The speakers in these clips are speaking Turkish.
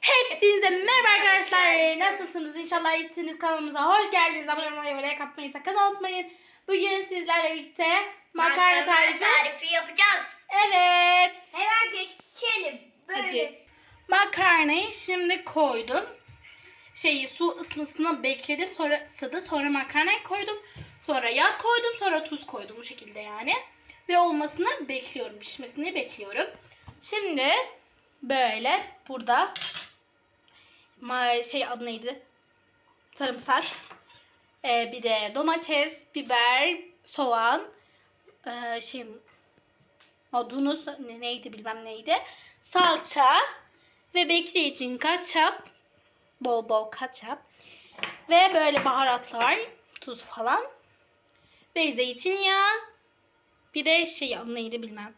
Hepinize merhaba arkadaşlar. Nasılsınız? İnşallah iyisiniz. Kanalımıza hoş geldiniz. Abone olmayı ve like atmayı sakın unutmayın. Bugün sizlerle birlikte makarna tarifi. tarifi yapacağız. Evet. Hemen geçelim. Böyle. Hadi. Makarnayı şimdi koydum. Şeyi su ısısını bekledim. Sonra ısıdı. Sonra makarnayı koydum. Sonra yağ koydum. Sonra tuz koydum. Bu şekilde yani. Ve olmasını bekliyorum. Pişmesini bekliyorum. Şimdi böyle burada ma- şey adı neydi? Sarımsak. Ee, bir de domates, biber, soğan, ee, şey Adunus ne- neydi bilmem neydi. Salça ve bekleyici kaçap. Bol bol kaçap. Ve böyle baharatlar, tuz falan. Ve zeytinyağı. Bir de şey adı neydi bilmem.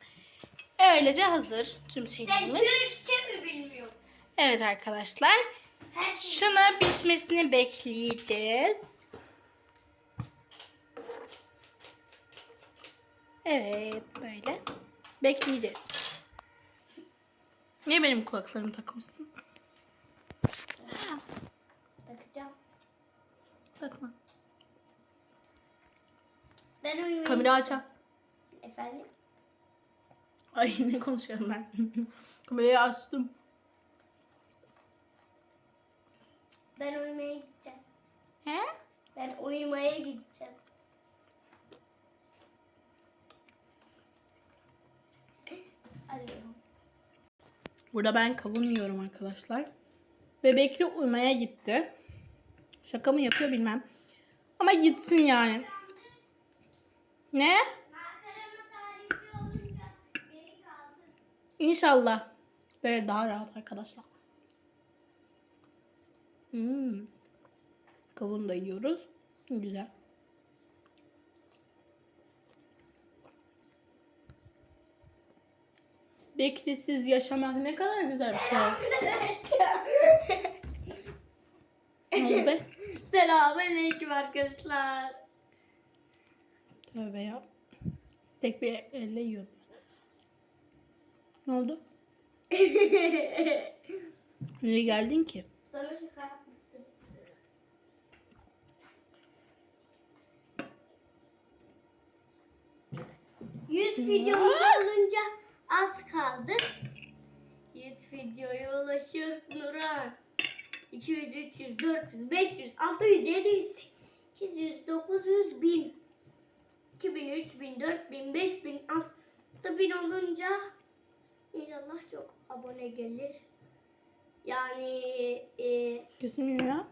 Öylece hazır tüm şeylerimiz. Türkçe mi bilmiyorum? Evet arkadaşlar. Şuna pişmesini bekleyeceğiz. Evet böyle. Bekleyeceğiz. Niye benim kulaklarımı takmışsın? Takacağım. Bakma. Ben uyumayayım. Kamera açam. Efendim? Ay ne konuşuyorum ben. Kamerayı açtım. Ben uyumaya gideceğim. He? Ben uyumaya gideceğim. Alıyorum. Burada ben kavun yiyorum arkadaşlar. Ve Bekri uyumaya gitti. Şaka mı yapıyor bilmem. Ama gitsin yani. Ne? İnşallah. Böyle daha rahat arkadaşlar. Hmm. Kavun da yiyoruz. Güzel. Beklisiz yaşamak ne kadar güzel bir şey. Ne oldu be? Selamünaleyküm arkadaşlar. Tövbe ya. Tek bir elle yiyordum. Ne oldu? Nereye geldin ki? 100 videomuz olunca az kaldı. 100 videoya ulaşır Nuran. 200, 300, 400, 500, 600, 700, 800, 900, 1000, 2000, 3000, 4000, 5000, 6000 olunca inşallah çok abone gelir. Yani e, Gözüm ya.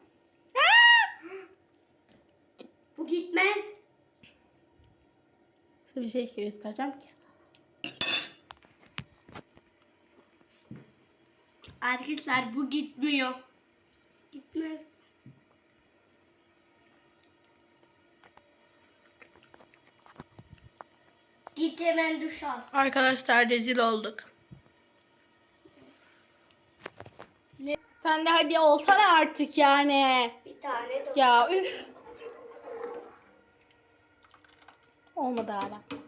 Size bir şey göstereceğim ki. Arkadaşlar bu gitmiyor. Gitmez. Git hemen duş al. Arkadaşlar rezil olduk. Sen de hadi olsana artık yani. Bir tane duş. Ya üf. Olmadı hala.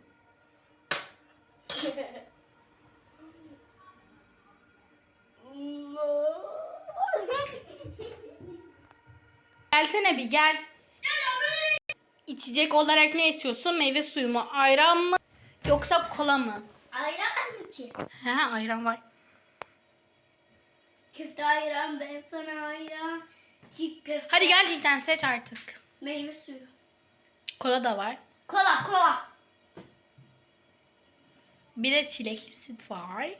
Gelsene bir gel. İçecek olarak ne istiyorsun? Meyve suyu mu? Ayran mı? Yoksa kola mı? ayran mı ki? He ayran var. Köfte ayran, ben sana ayran. Hadi gerçekten seç artık. Meyve suyu. Kola da var. Kola kola. Bir de çilekli süt var.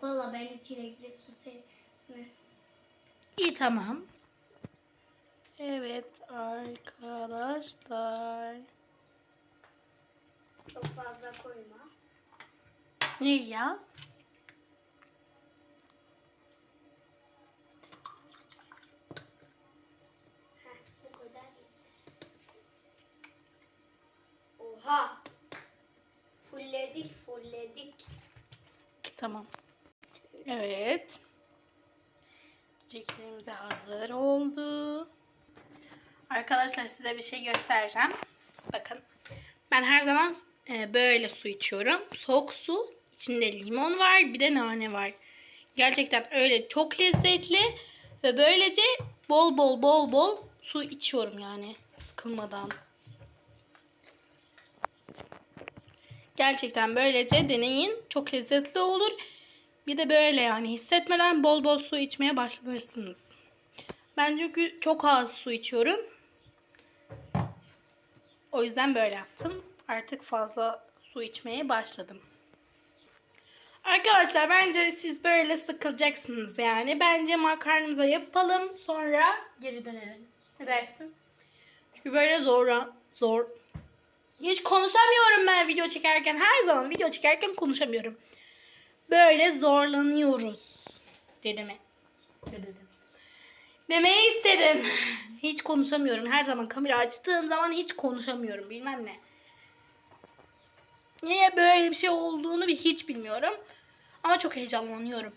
Kola ben çilekli su sevmem. İyi tamam. Evet arkadaşlar. Çok fazla koyma. Ne ya? Oha. Fulledik, fulledik. Tamam. Evet. Çiçeklerimiz hazır oldu. Arkadaşlar size bir şey göstereceğim. Bakın. Ben her zaman e, böyle su içiyorum. Soğuk su. İçinde limon var. Bir de nane var. Gerçekten öyle çok lezzetli ve böylece bol bol bol bol su içiyorum yani sıkılmadan. Gerçekten böylece deneyin. Çok lezzetli olur. Bir de böyle yani hissetmeden bol bol su içmeye başlarsınız. Ben çünkü çok az su içiyorum. O yüzden böyle yaptım. Artık fazla su içmeye başladım. Arkadaşlar bence siz böyle sıkılacaksınız yani. Bence makarnamıza yapalım sonra geri dönelim. Ne dersin? Çünkü böyle zor zor. Hiç konuşamıyorum ben video çekerken. Her zaman video çekerken konuşamıyorum. Böyle zorlanıyoruz. Dedim. Dedim. Demeyi istedim. Hiç konuşamıyorum. Her zaman kamera açtığım zaman hiç konuşamıyorum. Bilmem ne. Niye böyle bir şey olduğunu bir hiç bilmiyorum. Ama çok heyecanlanıyorum.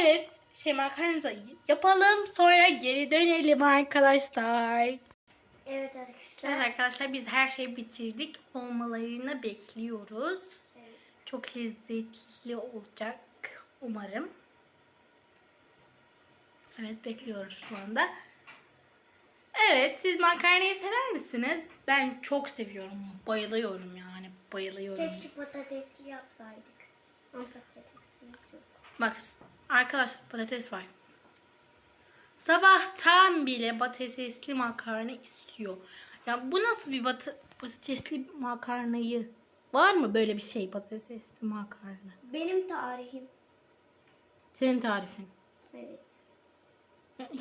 Evet. Şey makarnamızı yapalım. Sonra geri dönelim arkadaşlar. Evet arkadaşlar. Evet arkadaşlar biz her şeyi bitirdik. Olmalarını bekliyoruz. Evet. Çok lezzetli olacak umarım. Evet bekliyoruz şu anda. Evet siz makarnayı sever misiniz? Ben çok seviyorum. Bayılıyorum yani. Bayılıyorum. Keşke patatesi yapsaydık. Ama patatesimiz yok. Bak arkadaşlar patates var. Sabahtan bile patatesli makarna istiyor. Ya bu nasıl bir bat- patatesli makarnayı? Var mı böyle bir şey patatesli makarna? Benim tarihim. Senin tarifin. Evet.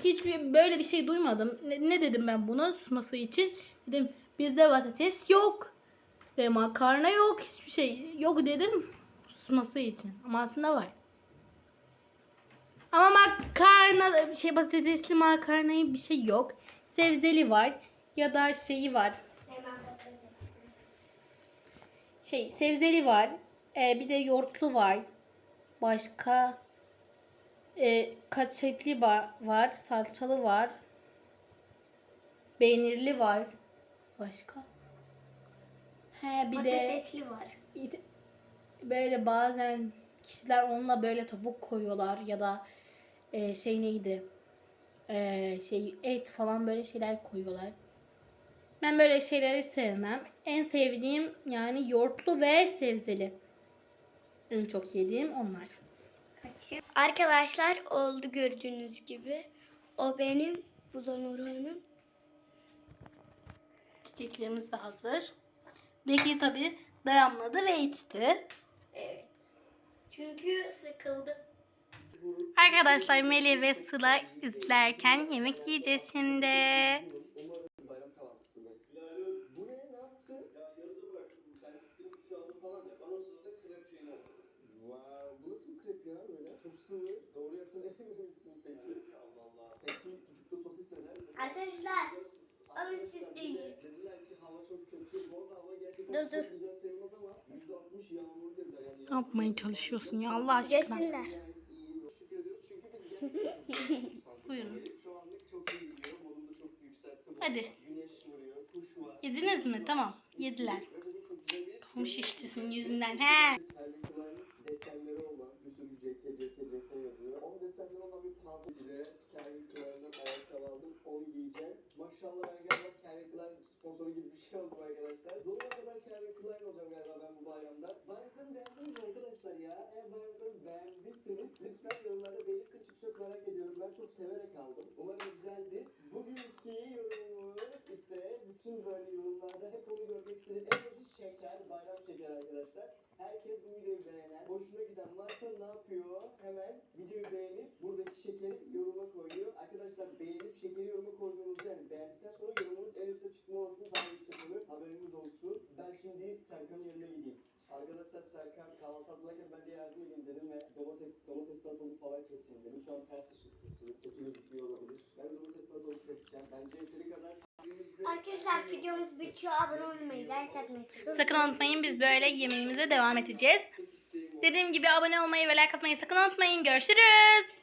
Hiç böyle bir şey duymadım. Ne, ne dedim ben buna susması için? Dedim bizde patates yok. Ve makarna yok. Hiçbir şey yok dedim susması için. Ama aslında var. Ama makarna şey patatesli makarnayı bir şey yok. Sebzeli var ya da şeyi var. Şey sebzeli var. Ee, bir de yoğurtlu var. Başka e, kaçepli var. Salçalı var. Peynirli var. Başka? He bir de Patatesli var. böyle bazen kişiler onunla böyle tavuk koyuyorlar ya da e, şey neydi? E, şey et falan böyle şeyler koyuyorlar. Ben böyle şeyleri sevmem. En sevdiğim yani yoğurtlu ve sebzeli. En çok yediğim onlar. Arkadaşlar oldu gördüğünüz gibi. O benim, bu da Nurhan'ın. Çiçeklerimiz de hazır. Bekir tabi dayanmadı ve içti. Evet. Çünkü sıkıldım. Arkadaşlar Melih ve Sıla izlerken yemek yiyeceğiz şimdi. Böyle? Çok sıvı. Doğru hatırlayamamışsın peki. Allah Allah. Peki sucuklu sosis neler? Arkadaşlar alın siz de yiyin. Dediler ki hava çok kötü. Bu arada hava gerçekten Dur, çok dur. güzel sayılmaz ama %60 yağmur dediler. Yani Ne yapmaya çalışıyorsun ya Allah aşkına? Yesinler. Buyurun. Şu anlık çok iyi gidiyor. Modum da çok yükselttim. Hadi. Güneş vuruyor, kuş var. Yediniz mi? Tamam. Yediler. Kamu şişti senin yüzünden. He. Gibi bir şey oldum arkadaşlar. Sonuna kadar Calvin Klein olacağım galiba ben bu bayramda. Bayramları beğendiniz arkadaşlar ya? Eğer bayramları beğendiyseniz lütfen yorumlarda belirtin çünkü çok merak ediyorum. Ben çok severek aldım. Umarım güzeldir. Bugünkü yorumumuz ise bütün böyle yorumlarda hep onu görmek istedim. Şeker, bayram şeker arkadaşlar. Herkes bu videoyu beğenen, hoşuna giden varsa ne yapıyor? Hemen videoyu beğenip buradaki şekeri yoruma koyuyor. Arkadaşlar beğenip şekeri yoruma koyduğunuzda yani beğendikten sonra yorumunuz en üstte çıkma olasılığı daha yüksek oluyor. Haberiniz olsun. Ben şimdi Serkan'ın yanına gideyim. Arkadaşlar Serkan kahvaltı hazırlarken ben de yardım edeyim dedim ve domates, domates salatalık falan keseyim dedim. Şu an ters ışık kesiyor. Kötü gözüküyor olabilir. Ben domates salatalık keseceğim. Bence yeteri kadar Arkadaşlar videomuz bitiyor. Abone olmayı, like atmayı sakın. Unutmayın biz böyle yemeğimize devam edeceğiz. Dediğim gibi abone olmayı ve like atmayı sakın unutmayın. Görüşürüz.